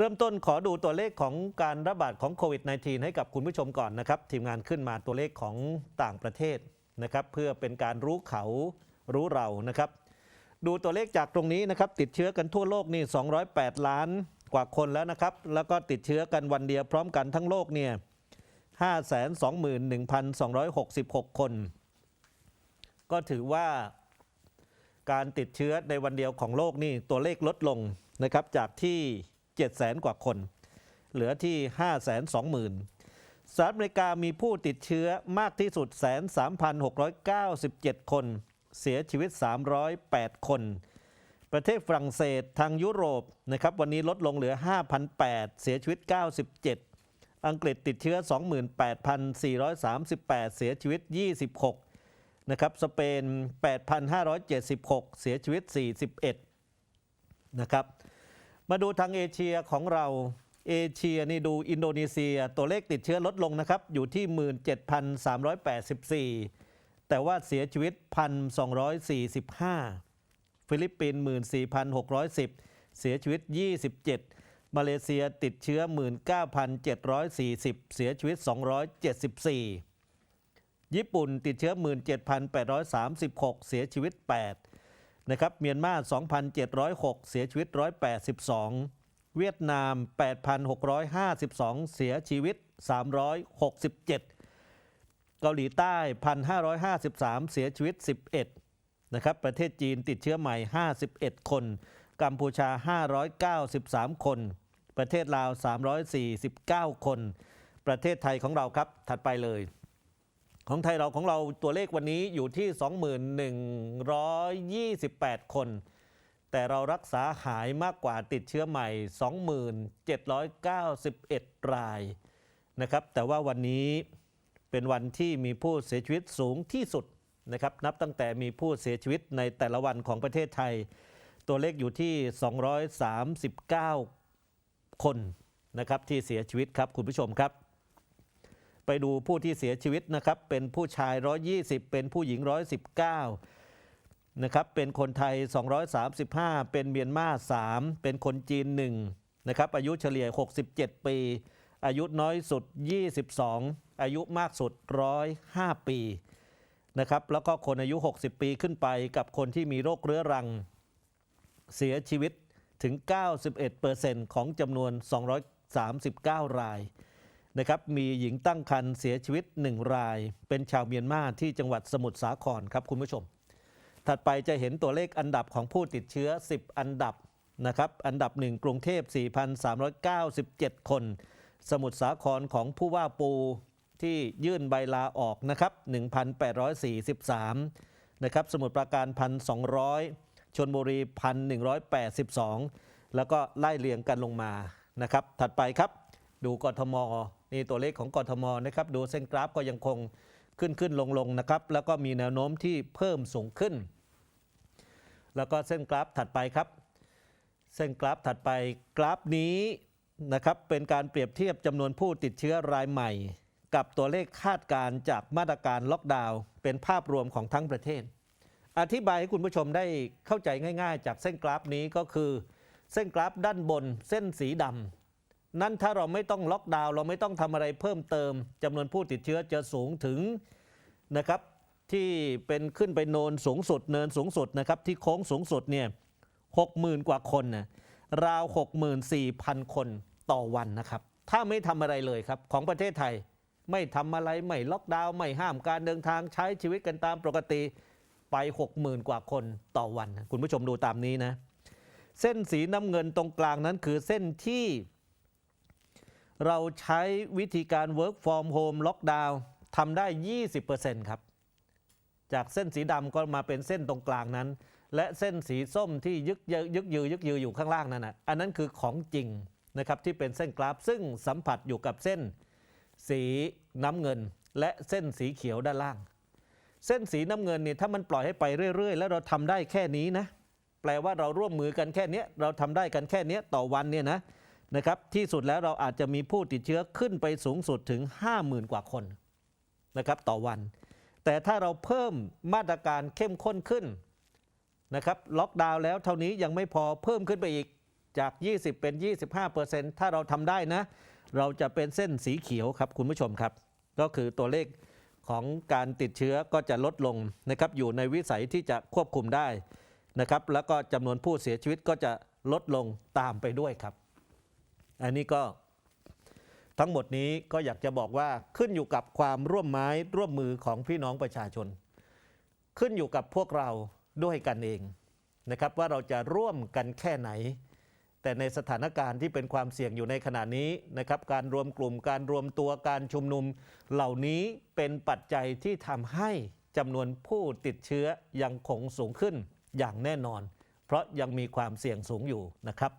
เริ่มต้นขอดูตัวเลขของการระบาดของโควิด -19 ให้กับคุณผู้ชมก่อนนะครับ ทีมงานขึ้นมาตัวเลขของต่างประเทศนะครับ เพื่อเป็นการรู้เขารู้เรานะครับ ดูตัวเลขจากตรงนี้นะครับ ติดเชื้อกันทั่วโลกนี่ 208 ล้านกว่าคนแล้วนะครับ แล้วก็ติดเชื้อกันวันเดียวพร้อมกันทั้งโลกเนี่ย 521,266 คน ก็ถือว่าการติดเชื้อในวันเดียวของโลกนี่ตัวเลขลดลงนะครับจากที่ 7 0 0 0 0 กว่าคน เหลือที่ 520,000สหรัฐอเมริกามีผู้ติดเชื้อมากที่สุด 13,697 คน เสียชีวิต 308 คน ประเทศฝรั่งเศสทางยุโรปนะครับวันนี้ลดลงเหลือ 5,008 เสียชีวิต 97 อังกฤษติดเชื้อ 28,438 เสียชีวิต 26นะครับสเปน 8,576 เสียชีวิต 41 นะครับ มาดูทางเอเชียของเราเอเชียนี่ดูอินโดนีเซียตัวเลขติดเชื้อลดลงนะครับ อยู่ที่ 17,384 แต่ว่าเสียชีวิต 1,245 ฟิลิปปินส์14,610 เสียชีวิต 27 มาเลเซียติดเชื้อ 19,740 เสียชีวิต 274 ญี่ปุ่นติดเชื้อ 17,836 เสียชีวิต 8 นะครับเมียนมา 2,706 เสียชีวิต 182 เวียดนาม 8,652 เสียชีวิต 367 เกาหลีใต้ 1,553 เสียชีวิต 11 นะครับ ประเทศจีนติดเชื้อใหม่ 51 คน กัมพูชา 593 คน ประเทศลาว 349 คน ประเทศไทยของเราครับ ถัดไปเลย ของไทยเราของเราตัวเลขวันนี้อยู่ที่2128 คน แต่เรารักษาหายมากกว่าติดเชื้อใหม่ 2791 รายนะครับ แต่ว่าวันนี้เป็นวันที่มีผู้เสียชีวิตสูงที่สุดนะครับ นับตั้งแต่มีผู้เสียชีวิตในแต่ละวันของประเทศไทย ตัวเลขอยู่ที่ 239 คนนะครับที่เสียชีวิตครับคุณผู้ชมครับ ไปดูผู้ที่เสียชีวิตนะครับ เป็นผู้ชาย 120 เป็นผู้หญิง 119 นะครับ เป็นคนไทย 235 เป็นเมียนมา 3 เป็นคนจีน 1 นะครับ อายุเฉลี่ย 67 ปี อายุน้อยสุด 22 อายุมากสุด 105 ปีนะครับ แล้วก็คนอายุ 60 ปีขึ้นไปกับคนที่มีโรคเรื้อรัง เสียชีวิตถึง 91%ของจำนวน 239 ราย นะครับมีหญิงตั้งครรภ์เสียชีวิต 1 ราย เป็นชาวเมียนมาที่จังหวัดสมุทรสาครครับคุณผู้ชม ถัดไปจะเห็นตัวเลขอันดับของผู้ติดเชื้อ 10 อันดับนะครับอันดับ 1 กรุงเทพ 4,397 คน สมุทรสาครของผู้ว่าปูที่ยื่นใบลาออกนะครับ 1,843 นะครับ สมุทรปราการ 1,200 ชนบุรี 1,182 แล้วก็ไล่เรียงกันลงมานะครับ ถัดไปครับ ดูกทม นี่ตัวเลขของกทมนะครับดูเส้นกราฟก็ยังคงขึ้นขึ้นลงลงนะครับ แล้วก็มีแนวโน้มที่เพิ่มสูงขึ้น แล้วก็เส้นกราฟถัดไปครับ เส้นกราฟถัดไปกราฟนี้นะครับเป็นการเปรียบเทียบจำนวนผู้ติดเชื้อรายใหม่ กับตัวเลขคาดการณ์จากมาตรการล็อกดาวน์เป็นภาพรวมของทั้งประเทศ อธิบายให้คุณผู้ชมได้เข้าใจง่าย ๆ จากเส้นกราฟนี้ก็คือ เส้นกราฟด้านบนเส้นสีดำ นั่นถ้าเราไม่ต้องล็อกดาวน์เราไม่ต้องทำอะไรเพิ่มเติมจำนวนผู้ติดเชื้อจะสูงถึงนะครับที่เป็นขึ้นไปโนนสูงสุดเนินสูงสุดนะครับที่โค้งสูงสุดเนี่ยหกหมื่นกว่าคนนะราวหกหมื่นสี่พันคนต่อวันนะครับ ถ้าไม่ทำอะไรเลยครับของประเทศไทย ไม่ทำอะไรไม่ล็อกดาวน์ไม่ห้ามการเดินทางใช้ชีวิตกันตามปกติไปหกหมื่นกว่าคนต่อวันนะคุณผู้ชมดูตามนี้นะ เส้นสีน้ำเงินตรงกลางนั้นคือเส้นที่ เราใช้วิธีการ work from home lockdown ทำได้ 20%ครับ จากเส้นสีดำก็มาเป็นเส้นตรงกลางนั้น และเส้นสีส้มที่ยึกยือยึกยือยึกยืออยู่ข้างล่างนั่นนะอันนั้นคือของจริงนะครับที่เป็นเส้นกราฟซึ่งสัมผัสอยู่กับเส้นสีน้ำเงิน และเส้นสีเขียวด้านล่าง เส้นสีน้ำเงินเนี่ยถ้ามันปล่อยให้ไปเรื่อย ๆ แล้วเราทำได้แค่นี้นะแปลว่าเราร่วมมือกันแค่นี้เราทำได้กันแค่นี้ต่อวันเนี่ยนะ นะครับที่สุดแล้วเราอาจจะมีผู้ติดเชื้อขึ้นไปสูงสุดถึง 50,000 กว่าคนนะครับต่อวัน แต่ถ้าเราเพิ่มมาตรการเข้มข้นขึ้นนะครับล็อกดาวน์แล้วเท่านี้ยังไม่พอเพิ่มขึ้นไปอีกจาก 20 เป็น 25%ถ้าเราทำได้นะ เราจะเป็นเส้นสีเขียวครับคุณผู้ชมครับ ก็คือตัวเลขของการติดเชื้อก็จะลดลงนะครับอยู่ในวิสัยที่จะควบคุมได้นะครับแล้วก็จำนวนผู้เสียชีวิตก็จะลดลงตามไปด้วยครับ อันนี้ก็ทั้งหมดนี้ก็อยากจะบอกว่าขึ้นอยู่กับความร่วมไม้ร่วมมือของพี่น้องประชาชน ขึ้นอยู่กับพวกเราด้วยกันเองนะครับว่าเราจะร่วมกันแค่ไหน แต่ในสถานการณ์ที่เป็นความเสี่ยงอยู่ในขณะนี้นะครับการรวมกลุ่มการรวมตัวการชุมนุม เหล่านี้เป็นปัจจัยที่ทำให้จำนวนผู้ติดเชื้อยังคงสูงขึ้นอย่างแน่นอน เพราะยังมีความเสี่ยงสูงอยู่นะครับ